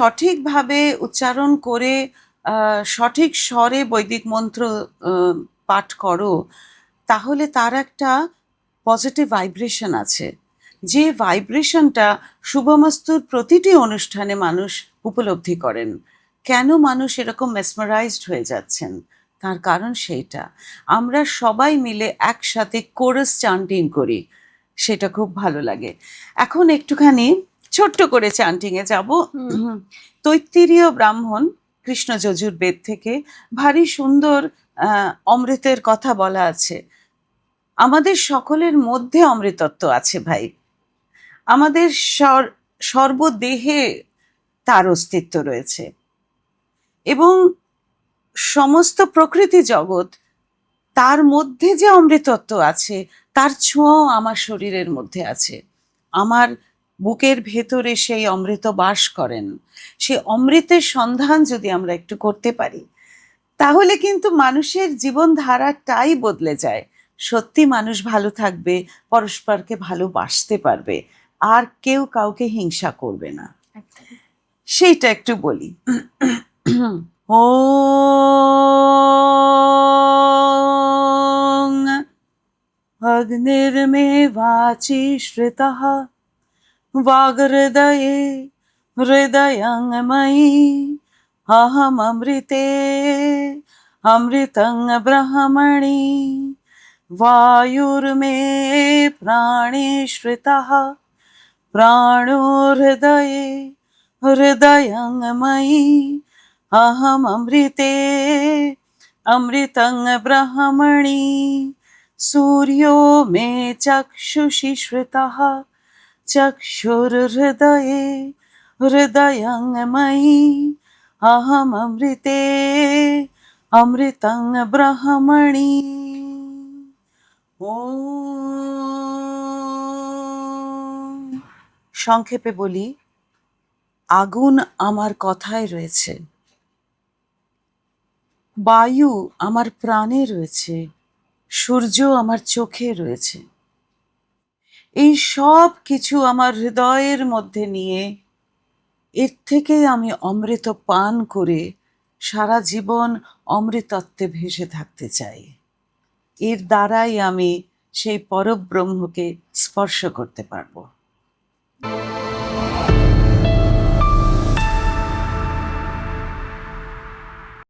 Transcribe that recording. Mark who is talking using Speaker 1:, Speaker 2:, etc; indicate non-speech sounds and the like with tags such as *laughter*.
Speaker 1: সঠিকভাবে উচ্চারণ করে সঠিক স্বরে বৈদিক মন্ত্র পাঠ করো, তাহলে তার একটা পজিটিভ ভাইব্রেশন আছে। যে ভাইব্রেশনটা শুভমস্তুর প্রতিটি অনুষ্ঠানে মানুষ উপলব্ধি করেন। কেন মানুষ এরকম মেসমারাইজড হয়ে যাচ্ছেন? তার কারণ সেইটা। আমরা সবাই মিলে একসাথে কোরাস চান্টিং করি, সেটা খুব ভালো লাগে। এখন একটুখানি ছোট্ট করে চান্টিংয়ে যাব। তৈত্তিরীয় ব্রাহ্মণ কৃষ্ণ যজুর্বেদ থেকে ভারী সুন্দর অমৃতের কথা বলা আছে। আমাদের সকলের মধ্যে অমৃতত্ব আছে ভাই। আমাদের সর- সর্বদেহে তার অস্তিত্ব রয়েছে। এবং সমস্ত প্রকৃতি জগৎ তার মধ্যে যে অমৃতত্ব আছে তার ছোঁয়াও আমার শরীরের মধ্যে আছে। আমার বুকের ভেতরে সেই অমৃত বাস করেন। সেই অমৃতের সন্ধান যদি আমরা একটু করতে পারি তাহলে কিন্তু মানুষের জীবনধারাটাই বদলে যায়। সত্যি মানুষ ভালো থাকবে পরস্পরকে ভালোবাসতে পারবে আর কেউ কাউকে হিংসা করবে না। সেইটা একটু বলি। *clears throat* ও অগ্নির্মে বাচি শ্রেতা वाग्हृदये, हृदयङ्गमयि। अहममृते अमृतङ्गब्रह्मणि वायुर्मे प्राणेश्रितः प्राणो हृदये हृदयङ्गमयि अहममृते अमृतङ्गब्रह्मणि सूर्यो मे चक्षुषि श्रुतः চক্ষুর হৃদয়ে হৃদয়ং ময়ি অহম অমৃতে অমৃতং ব্রহ্মণি ও সংক্ষেপে বলি আগুন আমার কথায় রয়েছে। বায়ু আমার প্রাণে রয়েছে। সূর্য আমার চোখে রয়েছে। এই সব কিছু আমার হৃদয়ের মধ্যে নিয়ে এর থেকে আমি অমৃত পান করে সারা জীবন অমৃতত্বে ভেসে থাকতে চাই। এর দ্বারাই আমি সেই পরব্রহ্মকে স্পর্শ করতে পারব।